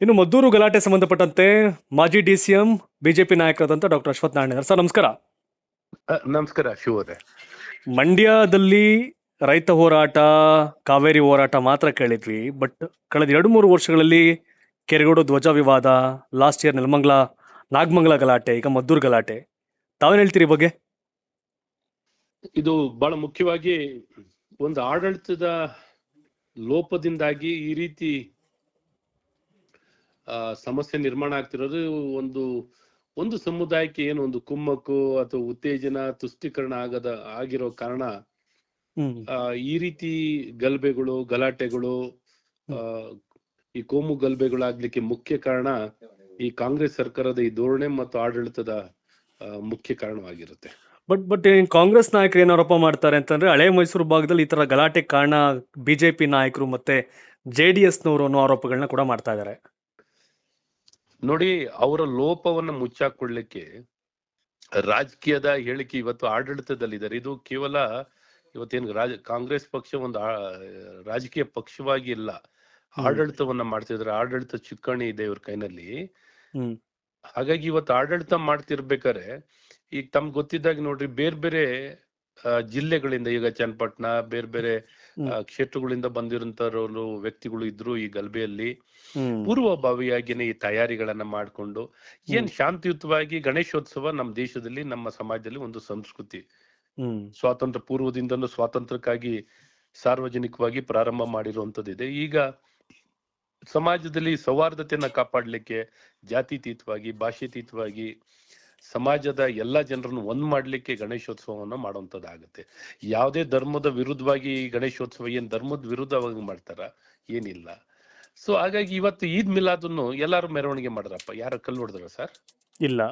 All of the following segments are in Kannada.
ಇನ್ನು ಮದ್ದೂರು ಗಲಾಟೆ ಸಂಬಂಧಪಟ್ಟಂತೆ ಮಾಜಿ ಡಿ ಸಿ ಎಂ ಬಿಜೆಪಿ ನಾಯಕರಾದಂಥ ಡಾಕ್ಟರ್ ಅಶ್ವಥ್ ನಾರಾಯಣ. ಸರ್ ನಮಸ್ಕಾರ. ನಮಸ್ಕಾರ ಶಿವರೇ ಮಂಡ್ಯದಲ್ಲಿ ರೈತ ಹೋರಾಟ ಕಾವೇರಿ ಹೋರಾಟ ಮಾತ್ರ ಕೇಳಿದ್ವಿ ಬಟ್ ಕಳೆದ ಎರಡು ಮೂರು ವರ್ಷಗಳಲ್ಲಿ ಕೆರೆಗೋಡು ಧ್ವಜ ವಿವಾದ ಲಾಸ್ಟ್ ಇಯರ್ ನೆಲಮಂಗ್ಲ ನಾಗಮಂಗಲ ಗಲಾಟೆ ಈಗ ಮದ್ದೂರು ಗಲಾಟೆ. ತಾವೇನು ಹೇಳ್ತೀರಿ ಈ ಬಗ್ಗೆ? ಇದು ಬಹಳ ಮುಖ್ಯವಾಗಿ ಒಂದು ಆಡಳಿತದ ಲೋಪದಿಂದಾಗಿ ಈ ರೀತಿ ಸಮಸ್ಯೆ ನಿರ್ಮಾಣ ಆಗ್ತಿರೋದು ಒಂದು ಒಂದು ಸಮುದಾಯಕ್ಕೆ ಏನು ಒಂದು ಕುಮ್ಮಕ್ಕು ಅಥವಾ ಉತ್ತೇಜನ ತುಷ್ಟೀಕರಣ ಆಗದ ಆಗಿರೋ ಕಾರಣ ಈ ರೀತಿ ಗಲಭೆಗಳು ಗಲಾಟೆಗಳು ಆ, ಈ ಕೋಮು ಗಲಭೆಗಳಾಗ್ಲಿಕ್ಕೆ ಮುಖ್ಯ ಕಾರಣ ಈ ಕಾಂಗ್ರೆಸ್ ಸರ್ಕಾರದ ಈ ಧೋರಣೆ ಮತ್ತು ಆಡಳಿತದ ಮುಖ್ಯ ಕಾರಣವಾಗಿರುತ್ತೆ. ಬಟ್ ಬಟ್ ಕಾಂಗ್ರೆಸ್ ನಾಯಕರು ಏನ ಆರೋಪ ಮಾಡ್ತಾರೆ ಅಂತಂದ್ರೆ ಹಳೆ ಮೈಸೂರು ಭಾಗದಲ್ಲಿ ಈ ತರ ಗಲಾಟೆ ಕಾರಣ ಬಿಜೆಪಿ ನಾಯಕರು ಮತ್ತೆ ಜೆ ಡಿ ಎಸ್ನವರು ಅನ್ನೋ ಆರೋಪಗಳನ್ನ ಕೂಡ ಮಾಡ್ತಾ ಇದ್ದಾರೆ. ನೋಡಿ ಅವರ ಲೋಪವನ್ನ ಮುಚ್ಚಾಕೊಳ್ಳಿಕ್ಕೆ ರಾಜಕೀಯದ ಹೇಳಿಕೆ ಇವತ್ತು ಆಡಳಿತದಲ್ಲಿದ್ದಾರೆ. ಇದು ಕೇವಲ ಇವತ್ತೇನು ರಾಜ ಕಾಂಗ್ರೆಸ್ ಪಕ್ಷ ಒಂದು ರಾಜಕೀಯ ಪಕ್ಷವಾಗಿ ಇಲ್ಲ. ಆಡಳಿತವನ್ನ ಮಾಡ್ತಿದ್ದಾರೆ. ಆಡಳಿತ ಚುಕ್ಕಾಣಿ ಇದೆ ಇವ್ರ ಕೈನಲ್ಲಿ. ಹಾಗಾಗಿ ಇವತ್ತು ಆಡಳಿತ ಮಾಡ್ತಿರ್ಬೇಕಾರೆ ಈಗ ತಮ್ಗೆ ಗೊತ್ತಿದ್ದಾಗ ನೋಡ್ರಿ ಬೇರೆ ಬೇರೆ ಜಿಲ್ಲೆಗಳಿಂದ ಈಗ ಚನ್ನಪಟ್ಟಣ ಬೇರೆ ಬೇರೆ ಕ್ಷೇತ್ರಗಳಿಂದ ಬಂದಿರುವಂತವರು ವ್ಯಕ್ತಿಗಳು ಇದ್ರು ಈ ಗಲಭೆಯಲ್ಲಿ ಪೂರ್ವಭಾವಿಯಾಗಿನೇ ಈ ತಯಾರಿಗಳನ್ನ ಮಾಡ್ಕೊಂಡು ಏನ್ ಶಾಂತಿಯುತವಾಗಿ ಗಣೇಶೋತ್ಸವ ನಮ್ಮ ದೇಶದಲ್ಲಿ ನಮ್ಮ ಸಮಾಜದಲ್ಲಿ ಒಂದು ಸಂಸ್ಕೃತಿ. ಸ್ವಾತಂತ್ರ್ಯ ಪೂರ್ವದಿಂದನೂ ಸ್ವಾತಂತ್ರ್ಯಕ್ಕಾಗಿ ಸಾರ್ವಜನಿಕವಾಗಿ ಪ್ರಾರಂಭ ಮಾಡಿರುವಂತದ್ದಿದೆ ಈಗ ಸಮಾಜದಲ್ಲಿ ಸೌಹಾರ್ದತೆಯನ್ನ ಕಾಪಾಡ್ಲಿಕ್ಕೆ ಜಾತಿತೀತವಾಗಿ ಭಾಷಾತೀತವಾಗಿ ಸಮಾಜದ ಎಲ್ಲಾ ಜನರನ್ನು ಒಂದ್ ಮಾಡ್ಲಿಕ್ಕೆ ಗಣೇಶೋತ್ಸವವನ್ನ ಮಾಡುವಂತದ್ದಾಗುತ್ತೆ. ಯಾವುದೇ ಧರ್ಮದ ವಿರುದ್ಧವಾಗಿ ಗಣೇಶೋತ್ಸವ ಏನ್ ಧರ್ಮದ ವಿರುದ್ಧವಾಗಿ ಮಾಡ್ತಾರ? ಏನಿಲ್ಲ. ಸೊ ಹಾಗಾಗಿ ಇವತ್ತು ಈದ್ ಮಿಲಾದನ್ನು ಎಲ್ಲಾರು ಮೆರವಣಿಗೆ ಮಾಡ್ರಪ್ಪ. ಯಾರ ಕಲ್ಲು ಹೊಡೆದ್ರ ಸರ್? ಇಲ್ಲ?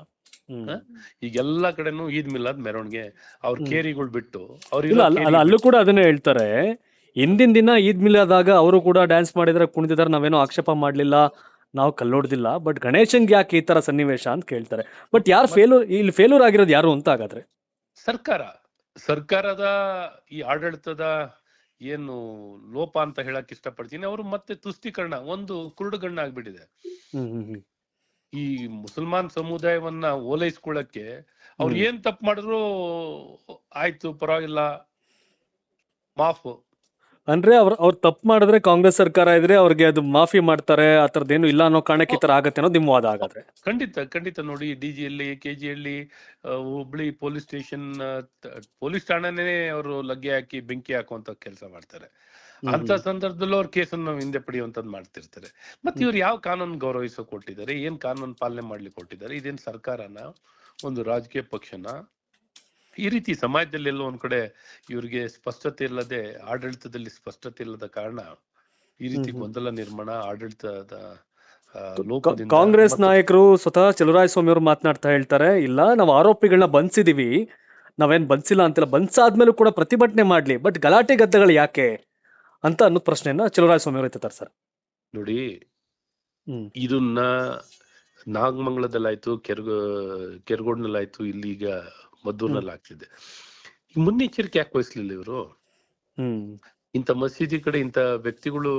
ಈಗ ಎಲ್ಲಾ ಕಡೆನೂ ಈದ್ ಮಿಲಾದ್ ಮೆರವಣಿಗೆ ಅವ್ರ. ಕೇರಿಗಳು ಬಿಟ್ಟು ಅವ್ರ ಅಲ್ಲೂ ಕೂಡ ಅದನ್ನೇ ಹೇಳ್ತಾರೆ. ಹಿಂದಿನ ದಿನ ಈದ್ ಮಿಲಾದಾಗ ಅವರು ಕೂಡ ಡ್ಯಾನ್ಸ್ ಮಾಡಿದ್ರೆ ಕುಣಿದಿದ್ದಾರೆ ನಾವೇನೋ ಆಕ್ಷೇಪ ಮಾಡ್ಲಿಲ್ಲ. ನಾವು ಕಲ್ಲೊಡ್ದಿಲ್ಲ ಬಟ್ ಗಣೇಶನ್ಗೆ ಯಾಕೆ ಈ ತರ ಸನ್ನಿವೇಶ ಅಂತ ಕೇಳ್ತಾರೆ. ಬಟ್ ಯಾರು ಫೇಲೂರ್ ಇಲ್ಲಿ ಫೇಲೂರ್ ಆಗಿರೋದು ಯಾರು ಅಂತ ಹಾಗಾದ್ರೆ? ಸರ್ಕಾರ. ಸರ್ಕಾರದ ಈ ಆಡಳಿತದ ಏನು ಲೋಪ ಅಂತ ಹೇಳಕ್ ಇಷ್ಟಪಡ್ತೀನಿ. ಅವರು ಮತ್ತೆ ತುಷ್ಟೀಕರಣ ಒಂದು ಕುರುಡುಗಣ್ಣ ಆಗ್ಬಿಟ್ಟಿದೆ. ಈ ಮುಸಲ್ಮಾನ್ ಸಮುದಾಯವನ್ನ ಓಲೈಸ್ಕೊಳ್ಳಕ್ಕೆ ಅವ್ರು. ಏನ್ ತಪ್ಪು ಮಾಡಿದ್ರು ಆಯ್ತು ಪರವಾಗಿಲ್ಲ ಮಾಫ್. ಅಂದ್ರೆ ಅವ್ರ ಅವ್ರು ತಪ್ಪು ಮಾಡಿದ್ರೆ ಕಾಂಗ್ರೆಸ್ ಸರ್ಕಾರ ಇದ್ರೆ ಅವ್ರಿಗೆ ಅದು ಮಾಫಿ ಮಾಡ್ತಾರೆ ಆ ಏನು ಇಲ್ಲ ಅನ್ನೋ ಕಾರಣಕ್ಕೆ ಈ ತರ ಆಗತ್ತೆ ಅನ್ನೋದು ನಿಮ್ಮ ವಾದ ಹಾಗಾದ್ರೆ? ಖಂಡಿತ ಖಂಡಿತ ನೋಡಿ ಡಿ ಯಲ್ಲಿ ಕೆ ಜಿಯಲ್ಲಿ ಹುಬ್ಳಿ ಪೊಲೀಸ್ ಸ್ಟೇಷನ್ ಪೊಲೀಸ್ ಠಾಣೆನೇ ಅವರು ಲಗ್ಗೆ ಹಾಕಿ ಬೆಂಕಿ ಹಾಕುವಂತ ಕೆಲಸ ಮಾಡ್ತಾರೆ. ಅಂತ ಸಂದರ್ಭದಲ್ಲೂ ಅವ್ರ ಕೇಸನ್ನು ಹಿಂದೆ ಪಡೆಯುವಂತದ್ ಮಾಡ್ತಿರ್ತಾರೆ. ಮತ್ತೆ ಇವ್ರು ಯಾವ ಕಾನೂನು ಗೌರವಿಸೋ ಕೊಟ್ಟಿದ್ದಾರೆ ಏನ್ ಕಾನೂನು ಪಾಲನೆ ಮಾಡ್ಲಿಕ್ಕೆ ಕೊಟ್ಟಿದ್ದಾರೆ ಇದೇನ್ ಸರ್ಕಾರನ? ಒಂದು ರಾಜಕೀಯ ಪಕ್ಷನ? ಈ ರೀತಿ ಸಮಾಜದಲ್ಲಿ ಎಲ್ಲೋ ಒಂದ್ ಕಡೆ ಇವ್ರಿಗೆ ಸ್ಪಷ್ಟತೆ ಇಲ್ಲದೆ ಆಡಳಿತದಲ್ಲಿ ಸ್ಪಷ್ಟತೆ ಇಲ್ಲದ ಕಾರಣ ಈ ರೀತಿ. ಗೊಂದಲ ನಿರ್ಮಾಣ ಆಡಳಿತದ ಕಾಂಗ್ರೆಸ್ ನಾಯಕರು ಸ್ವತಃ ಚಲುರಾಯ ಸ್ವಾಮಿ ಅವರು ಮಾತನಾಡ್ತಾ ಹೇಳ್ತಾರೆ ಇಲ್ಲ ನಾವು ಆರೋಪಿಗಳನ್ನ ಬಂಧಿಸಿದೀವಿ ನಾವೇನ್ ಬಂಧಿಸಿಲ್ಲ ಅಂತಿಲ್ಲ ಬಂಧಿಸಾದ್ಮೇಲೂ ಕೂಡ ಪ್ರತಿಭಟನೆ ಮಾಡ್ಲಿ ಬಟ್ ಗಲಾಟೆ ಗದ್ದೆಗಳು ಯಾಕೆ ಅಂತ ಅನ್ನೋ ಪ್ರಶ್ನೆಯನ್ನ ಚಲುರಾಯ ಸ್ವಾಮಿ ಅವರು ಎತ್ತಾರೆ ಸರ್ ನೋಡಿ ಇದನ್ನ ನಾಗಮಂಗಲದಲ್ಲಾಯ್ತು ಕೆರ್ಗ ಕೆರಗೋಡ್ನಲ್ಲಾಯ್ತು ಇಲ್ಲಿ ಈಗ ಮದ್ದೂರ್ನಲ್ಲಿ ಆಗ್ತಿದೆ ಈ ಮುನ್ನೆಚ್ಚರಿಕೆ ಯಾಕೆ ವಹಿಸ್ಲಿಲ್ಲ ಇವರು? ಹ್ಮ್. ಇಂಥ ಮಸೀದಿ ಕಡೆ ಇಂಥ ವ್ಯಕ್ತಿಗಳು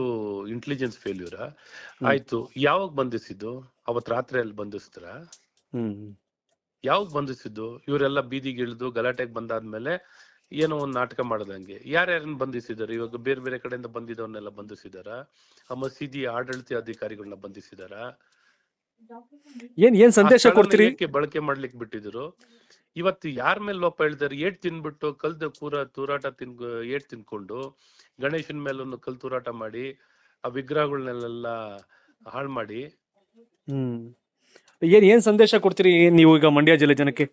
ಇಂಟೆಲಿಜೆನ್ಸ್ ಫೇಲ್ಯೂರ ಆಯ್ತು ಯಾವಾಗ ಬಂಧಿಸಿದ್ದು? ಅವತ್ ರಾತ್ರಿ ಅಲ್ಲಿ ಬಂಧಿಸ್ತಾರ ಹ್ಮ್. ಯಾವಾಗ ಬಂಧಿಸಿದ್ದು? ಇವರೆಲ್ಲ ಬೀದಿಗಿಳಿದು ಗಲಾಟೆಗೆ ಬಂದಾದ್ಮೇಲೆ ಏನೋ ಒಂದ್ ನಾಟಕ ಮಾಡದಂಗೆ ಯಾರ್ಯಾರನ್ನ ಬಂಧಿಸಿದಾರೆ ಇವಾಗ ಬೇರೆ ಬೇರೆ ಕಡೆಯಿಂದ ಬಂದಿದ್ದವನ್ನೆಲ್ಲ ಬಂಧಿಸಿದಾರ ಆ ಮಸೀದಿ ಆಡಳಿತ ಅಧಿಕಾರಿಗಳನ್ನ ಬಂಧಿಸಿದಾರ ಏನ್ ಏನ್ ಸಂದೇಶ ಕೊಡ್ತೀರಿ? ಏಕೆ ಬಳಕೆ ಮಾಡ್ಲಿಕ್ಕೆ ಬಿಟ್ಟಿದ್ರು? ಇವತ್ತು ಯಾರ ಮೇಲೆ ಲೋಪ ಹೇಳ್ತಾರೆ ಏಟ್ ತಿನ್ಬಿಟ್ಟು ಕಲ್ದ ಕೂರ ತೂರಾಟ ತಿನ್ ಏಟ್ ತಿನ್ಕೊಂಡು ಗಣೇಶನ ಮೇಲೊಂದು ಕಲ್ ತೂರಾಟ ಮಾಡಿ ಆ ವಿಗ್ರಹಗಳನ್ನೆಲ್ಲ ಹಾಳು ಮಾಡಿ. ಹ್ಮ್. ಏನ್ ಏನ್ ಸಂದೇಶ ಕೊಡ್ತೀರಿ ನೀವು ಈಗ ಮಂಡ್ಯ ಜಿಲ್ಲೆ ಜನಕ್ಕೆ?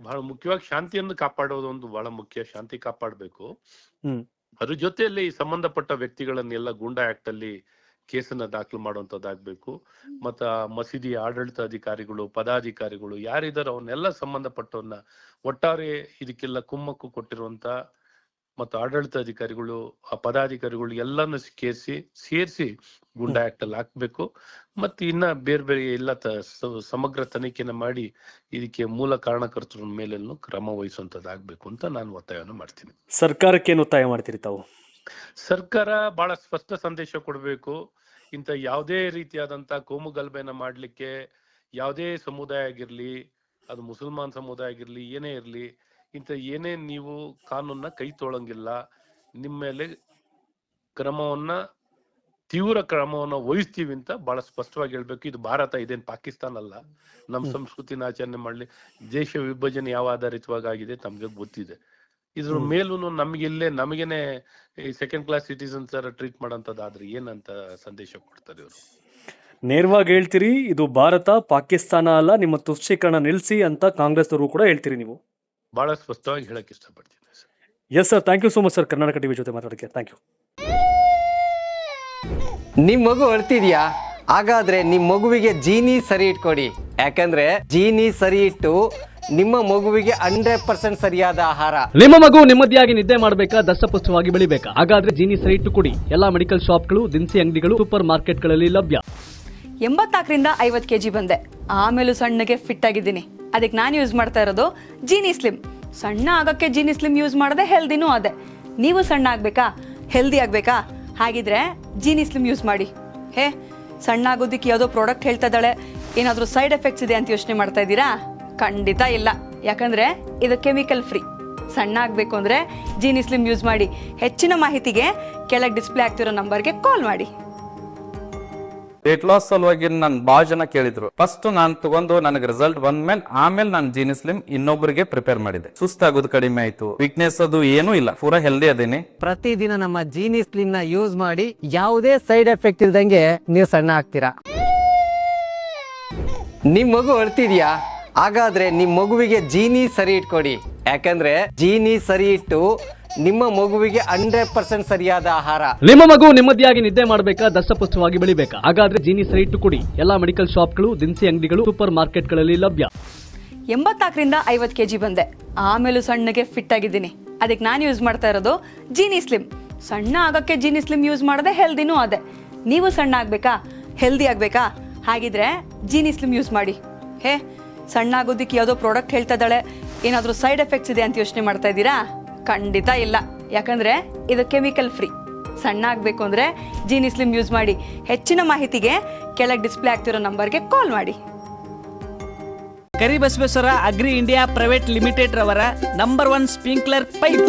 ಬಹಳ ಮುಖ್ಯವಾಗಿ ಶಾಂತಿಯನ್ನು ಕಾಪಾಡೋದು ಒಂದು ಬಹಳ ಮುಖ್ಯ. ಶಾಂತಿ ಕಾಪಾಡಬೇಕು. ಹ್ಮ್. ಅದ್ರ ಜೊತೆಯಲ್ಲಿ ಈ ಸಂಬಂಧಪಟ್ಟ ವ್ಯಕ್ತಿಗಳನ್ನೆಲ್ಲ ಗೂಂಡಾ ಆಕ್ಟ್ ಅಲ್ಲಿ ಕೇಸನ್ನ ದಾಖಲು ಮಾಡುವಂತದ್ದಾಗಬೇಕು. ಮತ್ತ ಮಸೀದಿ ಆಡಳಿತ ಅಧಿಕಾರಿಗಳು ಪದಾಧಿಕಾರಿಗಳು ಯಾರಿದ್ದಾರೆ ಅವನ್ನೆಲ್ಲ ಸಂಬಂಧಪಟ್ಟವನ್ನ ಒಟ್ಟಾರೆ ಇದಕ್ಕೆಲ್ಲ ಕುಮ್ಮಕ್ಕು ಕೊಟ್ಟಿರುವಂತ ಮತ್ತು ಆಡಳಿತ ಅಧಿಕಾರಿಗಳು ಆ ಪದಾಧಿಕಾರಿಗಳು ಎಲ್ಲಾನು ಕೇಸಿ ಸೇರಿಸಿ ಗುಂಡಾ ಆಕ್ಟ್ ಅಲ್ಲಿ ಹಾಕ್ಬೇಕು. ಮತ್ತೆ ಇನ್ನ ಬೇರೆ ಬೇರೆ ಎಲ್ಲ ಸಮಗ್ರ ತನಿಖೆನ ಮಾಡಿ ಇದಕ್ಕೆ ಮೂಲ ಕಾರಣಕರ್ತರ ಮೇಲೆಲ್ಲೂ ಕ್ರಮ ವಹಿಸುವಂತದ್ದಾಗಬೇಕು ಅಂತ ನಾನು ಒತ್ತಾಯವನ್ನು ಮಾಡ್ತೀನಿ. ಸರ್ಕಾರಕ್ಕೆ ಏನು ಒತ್ತಾಯ ಮಾಡ್ತೀರಿ ತಾವು? ಸರ್ಕಾರ ಬಹಳ ಸ್ಪಷ್ಟ ಸಂದೇಶ ಕೊಡಬೇಕು. ಇಂಥ ಯಾವುದೇ ರೀತಿಯಾದಂತ ಕೋಮುಗಲಭೆನ ಮಾಡ್ಲಿಕ್ಕೆ ಯಾವುದೇ ಸಮುದಾಯ ಆಗಿರ್ಲಿ ಅದು ಮುಸಲ್ಮಾನ್ ಸಮುದಾಯ ಆಗಿರ್ಲಿ ಏನೇ ಇರ್ಲಿ ಇಂಥ ಏನೇ ನೀವು ಕಾನೂನ ಕೈ ತೊಳಂಗಿಲ್ಲ ನಿಮ್ಮ ಮೇಲೆ ಕ್ರಮವನ್ನ ತೀವ್ರ ಕ್ರಮವನ್ನ ವಹಿಸ್ತೀವಿ ಅಂತ ಬಹಳ ಸ್ಪಷ್ಟವಾಗಿ ಹೇಳ್ಬೇಕು. ಇದು ಭಾರತ ಇದೇನ್ ಪಾಕಿಸ್ತಾನ ಅಲ್ಲ. ನಮ್ಮ. ಸಂಸ್ಕೃತಿನ ಆಚರಣೆ ಮಾಡ್ಲಿ. ದೇಶ ವಿಭಜನೆ ಯಾವ ಆಧಾರಿತವಾಗಿ ಆಗಿದೆ ತಮ್ಗೆ ಗೊತ್ತಿದೆ. ಇದ್ರ ಮೇಲೂ ನಮ್ಗಿಲ್ಲೇ ನಮಗೇನೆ ಈ ಸೆಕೆಂಡ್ ಕ್ಲಾಸ್ ಸಿಟಿಸನ್ಸ್ ತರ ಟ್ರೀಟ್ ಮಾಡೋಂಥದ್ದಾದ್ರೆ ಏನಂತ ಸಂದೇಶ ಕೊಡ್ತಾರೆ ಇವರು? ನೇರವಾಗಿ ಹೇಳ್ತೀರಿ ಇದು ಭಾರತ ಪಾಕಿಸ್ತಾನ ಅಲ್ಲ ನಿಮ್ಮ ತುಷ್ಟೀಕರಣ ನಿಲ್ಲಿಸಿ ಅಂತ ಕಾಂಗ್ರೆಸ್ನವರು ಕೂಡ ಹೇಳ್ತೀರಿ ನೀವು. ಬಹಳ ಸ್ಪಷ್ಟವಾಗಿ ಹೇಳಕ್ ಇಷ್ಟಪಡ್ತೀನಿ yes sir thank you so much sir Karnataka TV ಜೊತೆ ಮಾತಾಡೋಕ್ಕೆ ಥ್ಯಾಂಕ್ ಯು ನಿಮ್ ಮಗು ಅಳ್ತಿದ್ಯಾ ಹಾಗಾದ್ರೆ ನಿಮ್ ಮಗುವಿಗೆ ಜೀನಿ ಸರಿ ಇಟ್ಕೊಡಿ. ಯಾಕಂದ್ರೆ ಜೀನಿ ಸರಿ ಇಟ್ಟು ನಿಮ್ಮ ಮಗುವಿಗೆ ಹಂಡ್ರೆಡ್ ಪರ್ಸೆಂಟ್ ಸರಿಯಾದ ಆಹಾರ. ನಿಮ್ಮ ಮಗು ನೆಮ್ಮದಿಯಾಗಿ ನಿದ್ದೆ ಮಾಡಬೇಕಾ ದಷ್ಟಪುಷ್ಟವಾಗಿ ಬೆಳಿಬೇಕಾ? ಹಾಗಾದ್ರೆ ಜೀನಿ ಸೈಟ್ ಕುಡಿ. ಕೊಡಿ ಎಲ್ಲಾ ಮೆಡಿಕಲ್ ಶಾಪ್ಗಳು ದಿನಸಿ ಅಂಗಡಿಗಳು ಸೂಪರ್ ಮಾರ್ಕೆಟ್ಗಳಲ್ಲಿ ಲಭ್ಯ. ಎಂಬತ್ನಾಲ್ಕರಿಂದ ಐವತ್ತು ಕೆಜಿ ಬಂದೆ. ಆಮೇಲೂ ಸಣ್ಣಗೆ ಫಿಟ್ ಆಗಿದ್ದೀನಿ. ಅದಕ್ಕೆ ನಾನು ಯೂಸ್ ಮಾಡ್ತಾ ಇರೋದು ಜೀನಿ ಸ್ಲಿಮ್. ಸಣ್ಣ ಆಗೋಕ್ಕೆ ಜೀನಿ ಸ್ಲಿಮ್ ಯೂಸ್ ಮಾಡದೆ ಹೆಲ್ದಿನೂ ಅದೇ. ನೀವು ಸಣ್ಣ ಆಗಬೇಕಾ? ಹೆಲ್ದಿ ಆಗಬೇಕಾ? ಹಾಗಿದ್ರೆ ಜೀನಿ ಸ್ಲಿಮ್ ಯೂಸ್ ಮಾಡಿ. ಹೇ ಸಣ್ಣ ಆಗೋದಿಕ್ಕೆ ಯಾವುದೋ ಪ್ರಾಡಕ್ಟ್ ಹೇಳ್ತಾ ಇದ್ದಾಳೆ. ಏನಾದರೂ ಸೈಡ್ ಎಫೆಕ್ಟ್ಸ್ ಇದೆ ಅಂತ ಯೋಚನೆ ಮಾಡ್ತಾ ಇದ್ದೀರಾ? ಖಂಡಿತ ಇಲ್ಲ. ಯಾಕಂದ್ರೆ ಇದು ಕೆಮಿಕಲ್ ಫ್ರೀ ಸಣ್ಣ ಆಗಬೇಕು ಅಂದರೆ ಜೀನಿ ಸ್ಲಿಮ್ ಯೂಸ್ ಮಾಡಿ ಹೆಚ್ಚಿನ ಮಾಹಿತಿಗೆ ಕೆಳಗೆ ಡಿಸ್ಪ್ಲೇ ಆಗ್ತಿರೋ ನಂಬರ್ಗೆ ಕಾಲ್ ಮಾಡಿ. ವೇಟ್ ಲಾಸ್ ಸಲುವಾಗಿ ನನ್ನ ಭಾಳ ಜನ ಕೇಳಿದ್ರು. ಫಸ್ಟ್ ನಾನು ತಗೊಂಡು ನನಗೆ ರಿಸಲ್ಟ್ ಬಂದ್ಮೇಲೆ ಆಮೇಲೆ ನಾನು ಜೀನಿ ಸ್ಲಿಮ್ ಇನ್ನೊಬ್ಬರಿಗೆ ಪ್ರಿಪೇರ್ ಮಾಡಿದೆ. ಸುಸ್ತಾಗೋದು ಕಡಿಮೆ ಆಯ್ತು. ವೀಕ್ನೆಸ್ ಅದು ಏನೂ ಇಲ್ಲ. ಪೂರಾ ಹೆಲ್ದಿ ಅದೇನಿ. ಪ್ರತಿದಿನ ನಮ್ಮ ಜೀನಿ ಸ್ಲಿಮ್ನ ಯೂಸ್ ಮಾಡಿ ಯಾವುದೇ ಸೈಡ್ ಎಫೆಕ್ಟ್ ಇಲ್ದಂಗೆ ನೀವು ಸಣ್ಣ ಆಗ್ತೀರಾ? ನಿಮ್ ಮಗು ಅಳ್ತಿದ್ಯಾ? ಹಾಗಾದ್ರೆ ನಿಮ್ಮ ಮಗುವಿಗೆ ಜೀನಿ ಸರಿ ಇಟ್ಕೊಡಿ. ಯಾಕಂದ್ರೆ ಜೀನಿ ಸರಿ ಇಟ್ಟು ನಿಮ್ಮ ಮಗುವಿಗೆ ಹಂಡ್ರೆಡ್ ಪರ್ಸೆಂಟ್ ಸರಿಯಾದ ಆಹಾರ. ನಿಮ್ಮ ಮಗು ನೆಮ್ಮದಿಯಾಗಿ ನಿದ್ದೆ ಮಾಡಬೇಕಾ ದಷ್ಟಪುಷ್ಟವಾಗಿ ಬೆಳಿಬೇಕಾ? ಹಾಗಾದ್ರೆ ಜೀನಿ ಸರಿ ಇಟ್ಟು ಕೊಡಿ. ಎಲ್ಲಾ ಮೆಡಿಕಲ್ ಶಾಪ್ಗಳು ದಿನಸಿ ಅಂಗಡಿಗಳು ಸೂಪರ್ ಮಾರ್ಕೆಟ್ಗಳಲ್ಲಿ ಲಭ್ಯ. ಎಂಬತ್ನಾಲ್ಕರಿಂದ ಐವತ್ತು ಕೆ ಜಿ ಬಂದೆ. ಆಮೇಲೂ ಸಣ್ಣಗೆ ಫಿಟ್ ಆಗಿದ್ದೀನಿ. ಅದಕ್ಕೆ ನಾನು ಯೂಸ್ ಮಾಡ್ತಾ ಇರೋದು ಜೀನಿ ಸ್ಲಿಮ್ ಸಣ್ಣ ಆಗೋಕ್ಕೆ ಜೀನಿ ಸ್ಲಿಮ್ ಯೂಸ್ ಮಾಡದೆ ಹೆಲ್ದಿನೂ ಅದೇ. ನೀವು ಸಣ್ಣ ಆಗಬೇಕಾ? ಹೆಲ್ದಿ ಆಗಬೇಕಾ? ಹಾಗಿದ್ರೆ ಜೀನಿ ಸ್ಲಿಮ್ ಯೂಸ್ ಮಾಡಿ. ಹೇ ಸಣ್ಣ ಆಗೋದಿಕ್ಕೆ ಯಾವುದೋ ಪ್ರಾಡಕ್ಟ್ ಹೇಳ್ತಾ ಇದ್ದಾಳೆ ಏನಾದರೂ ಸೈಡ್ ಎಫೆಕ್ಟ್ಸ್ ಇದೆ ಅಂತ ಯೋಚನೆ ಮಾಡ್ತಾ ಇದ್ದೀರಾ? ಖಂಡಿತ ಇಲ್ಲ. ಯಾಕಂದರೆ ಇದು ಕೆಮಿಕಲ್ ಫ್ರೀ ಸಣ್ಣ ಆಗಬೇಕು ಅಂದರೆ ಜೀನಿ ಸ್ಲಿಮ್ ಯೂಸ್ ಮಾಡಿ. ಹೆಚ್ಚಿನ ಮಾಹಿತಿಗೆ ಕೆಳಗೆ ಡಿಸ್ಪ್ಲೇ ಆಗ್ತಿರೋ ನಂಬರ್ಗೆ ಕಾಲ್ ಮಾಡಿ. Karibasaveshwara agri India private limited ರವರ ನಂಬರ್ ಒನ್ ಸ್ಪ್ರಿಂಕ್ಲರ್ ಪೈಪ್